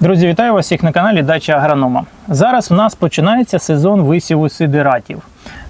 Друзі, вітаю вас всіх на каналі Дача Агронома. Зараз в нас починається сезон висіву сидератів.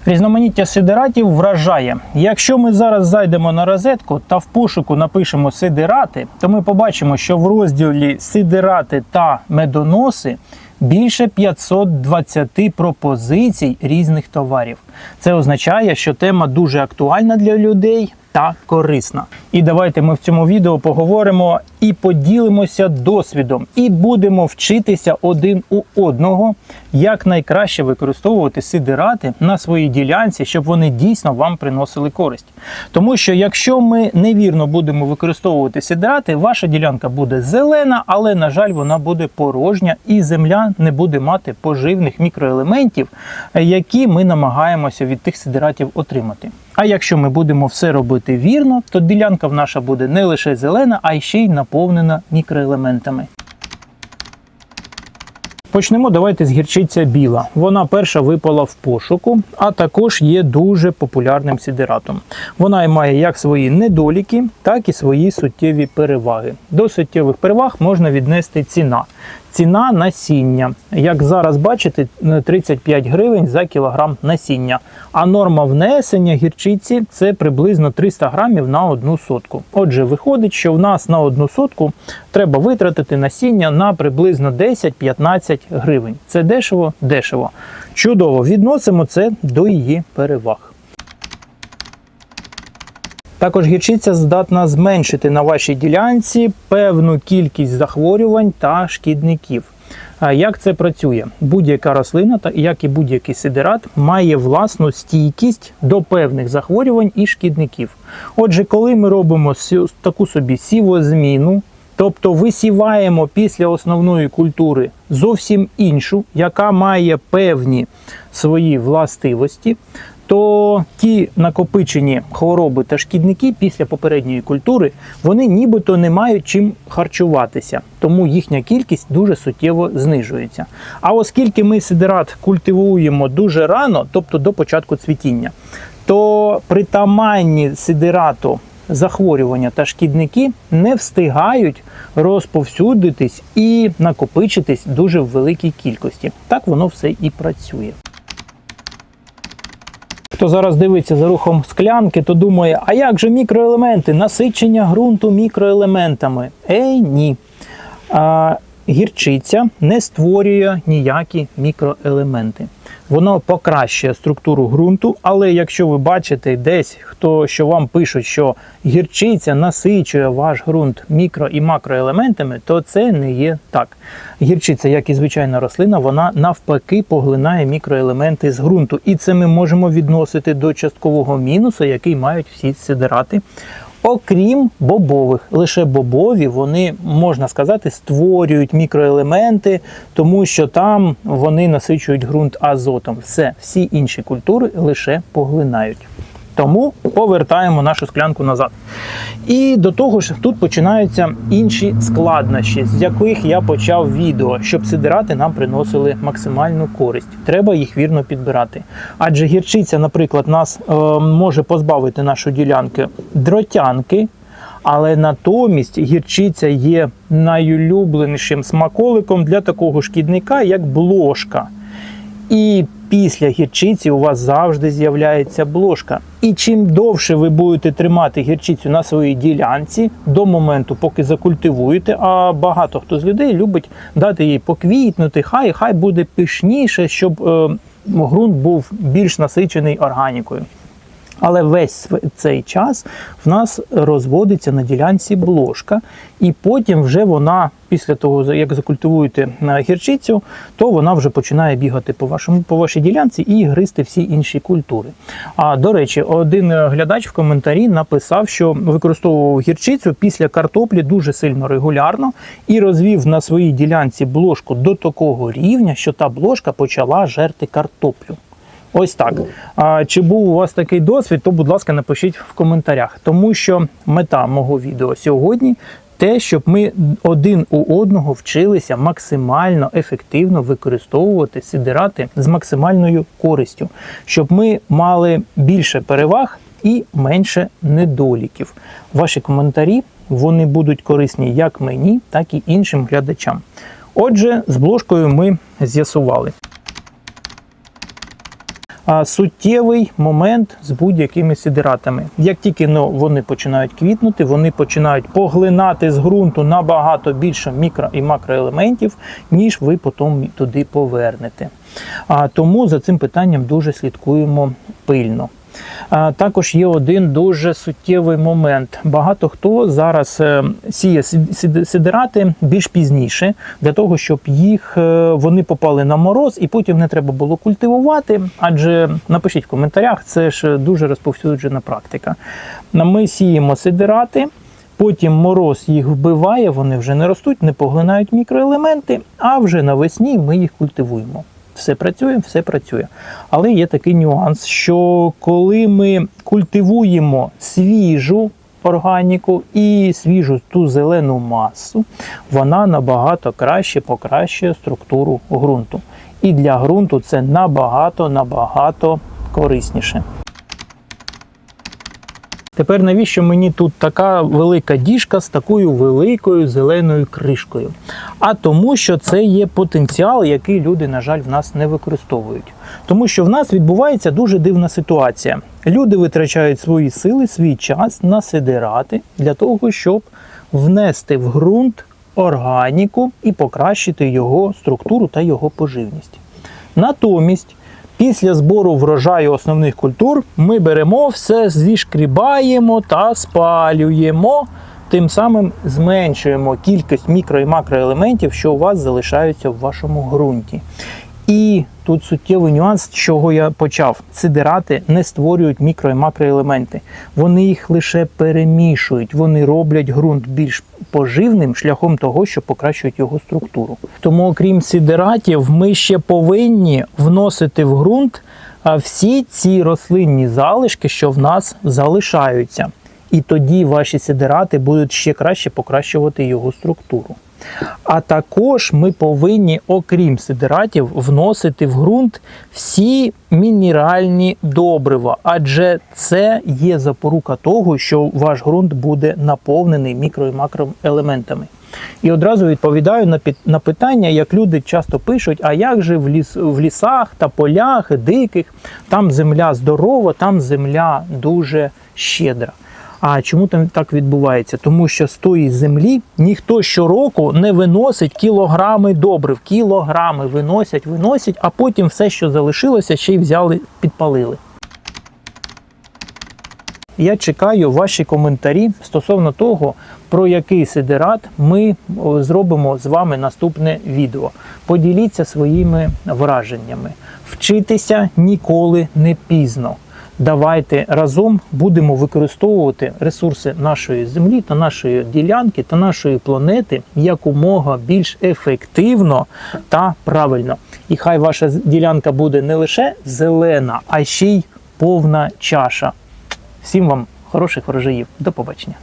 Різноманіття сидератів вражає. Якщо ми зараз зайдемо на розетку та в пошуку напишемо сидерати, то ми побачимо, що в розділі сидерати та медоноси більше 520 пропозицій різних товарів. Це означає, що тема дуже актуальна для людей та корисна. І давайте ми в цьому відео поговоримо і поділимося досвідом, і будемо вчитися один у одного, як найкраще використовувати сидирати на своїй ділянці, щоб вони дійсно вам приносили користь. Тому що якщо ми невірно будемо використовувати сидирати, ваша ділянка буде зелена, але на жаль, вона буде порожня, і земля не буде мати поживних мікроелементів, які ми намагаємося від тих сидиратів отримати. А якщо ми будемо все робити вірно, то ділянка в наша буде не лише зелена, а ще й наповнена мікроелементами. Почнемо давайте з гірчиця біла. Вона перша випала в пошуку, а також є дуже популярним сидератом. Вона має як свої недоліки, так і свої суттєві переваги. До суттєвих переваг можна віднести ціна. Ціна насіння. Як зараз бачите, 35 гривень за кілограм насіння. А норма внесення гірчиці це приблизно 300 грамів на одну сотку. Отже, виходить, що в нас на одну сотку треба витратити насіння на приблизно 10-15 гривень. Це дешево, дешево. Чудово, відносимо це до її переваг. Також гірчиця здатна зменшити на вашій ділянці певну кількість захворювань та шкідників. Як це працює? Будь-яка рослина, як і будь-який сидерат, має власну стійкість до певних захворювань і шкідників. Отже, коли ми робимо таку собі сівозміну, тобто висіваємо після основної культури зовсім іншу, яка має певні свої властивості, то ті накопичені хвороби та шкідники після попередньої культури вони нібито не мають чим харчуватися, тому їхня кількість дуже суттєво знижується. А оскільки ми сидерат культивуємо дуже рано, тобто до початку цвітіння, то притаманні сидерату захворювання та шкідники не встигають розповсюдитись і накопичитись дуже в великій кількості. Так воно все і працює. Хто зараз дивиться за рухом склянки, то думає, а як же мікроелементи, насичення ґрунту мікроелементами? Ей, ні. А, гірчиця не створює ніякі мікроелементи. Воно покращує структуру ґрунту, але якщо ви бачите десь, хто що вам пишуть, що гірчиця насичує ваш ґрунт мікро і макроелементами, то це не є так. Гірчиця, як і звичайна рослина, вона навпаки поглинає мікроелементи з ґрунту. І це ми можемо відносити до часткового мінусу, який мають всі сидерати. Окрім бобових, лише бобові вони можна сказати створюють мікроелементи, тому що там вони насичують ґрунт азотом. Все, всі інші культури лише поглинають. Тому повертаємо нашу склянку назад. І до того ж, тут починаються інші складнощі, з яких я почав відео, щоб сидирати нам приносили максимальну користь. Треба їх вірно підбирати. Адже гірчиця, наприклад, нас е, може позбавити нашу ділянки дротянки. Але натомість гірчиця є найулюбленішим смаколиком для такого шкідника, як блошка. І після гірчиці у вас завжди з'являється блошка. І чим довше ви будете тримати гірчицю на своїй ділянці до моменту, поки закультивуєте, а багато хто з людей любить дати їй поквітнути, хай хай буде пишніше, щоб е, ґрунт був більш насичений органікою. Але весь цей час в нас розводиться на ділянці блошка, і потім вже вона, після того, як закультивуєте е, гірчицю, то вона вже починає бігати по, вашому, по вашій ділянці і гризти всі інші культури. А до речі, один е, глядач в коментарі написав, що використовував гірчицю після картоплі дуже сильно регулярно і розвів на своїй ділянці блошку до такого рівня, що та блошка почала жерти картоплю. Ось так. А чи був у вас такий досвід, то, будь ласка, напишіть в коментарях, тому що мета мого відео сьогодні те, щоб ми один у одного вчилися максимально ефективно використовувати сидирати з максимальною користю, щоб ми мали більше переваг і менше недоліків. Ваші коментарі вони будуть корисні як мені, так і іншим глядачам. Отже, з бложкою ми з'ясували. Суттєвий момент з будь-якими сідератами. Як тільки ну, вони починають квітнути, вони починають поглинати з ґрунту набагато більше мікро і макроелементів, ніж ви потім туди повернете. А тому за цим питанням дуже слідкуємо пильно. Також є один дуже суттєвий момент. Багато хто зараз е, сіє сидирати більш пізніше, для того, щоб їх е, вони попали на мороз і потім не треба було культивувати. Адже напишіть в коментарях, це ж дуже розповсюджена практика. Ми сіємо сидирати. Потім мороз їх вбиває, вони вже не ростуть, не поглинають мікроелементи, а вже навесні ми їх культивуємо. Все працює, все працює. Але є такий нюанс, що коли ми культивуємо свіжу органіку і свіжу ту зелену масу, вона набагато краще покращує структуру ґрунту. І для ґрунту це набагато набагато корисніше. Тепер навіщо мені тут така велика діжка з такою великою зеленою кришкою? А тому, що це є потенціал, який люди, на жаль, в нас не використовують. Тому що в нас відбувається дуже дивна ситуація. Люди витрачають свої сили, свій час на сидирати для того, щоб внести в ґрунт органіку і покращити його структуру та його поживність. Натомість, після збору врожаю основних культур, ми беремо все, зішкрібаємо та спалюємо. Тим самим зменшуємо кількість мікро і макроелементів, що у вас залишаються в вашому ґрунті. І тут суттєвий нюанс, з чого я почав. Сидирати не створюють мікро і макроелементи. Вони їх лише перемішують, вони роблять ґрунт більш поживним шляхом того, що покращують його структуру. Тому, окрім сидиратів, ми ще повинні вносити в ґрунт всі ці рослинні залишки, що в нас залишаються. І тоді ваші сидирати будуть ще краще покращувати його структуру. А також ми повинні, окрім сидиратів, вносити в ґрунт всі мінеральні добрива, адже це є запорука того, що ваш ґрунт буде наповнений мікро і макроелементами. І одразу відповідаю на на питання, як люди часто пишуть: а як же в, ліс, в лісах та полях диких, там земля здорова, там земля дуже щедра. А чому там так відбувається? Тому що з тої землі ніхто щороку не виносить кілограми добрив, кілограми виносять, виносять, а потім все, що залишилося, ще й взяли, підпалили. Я чекаю ваші коментарі стосовно того, про який сидерат ми зробимо з вами наступне відео. Поділіться своїми враженнями. Вчитися ніколи не пізно. Давайте разом будемо використовувати ресурси нашої землі та нашої ділянки та нашої планети якомога більш ефективно та правильно. І хай ваша ділянка буде не лише зелена, а ще й повна чаша. Всім вам хороших врожаїв. До побачення.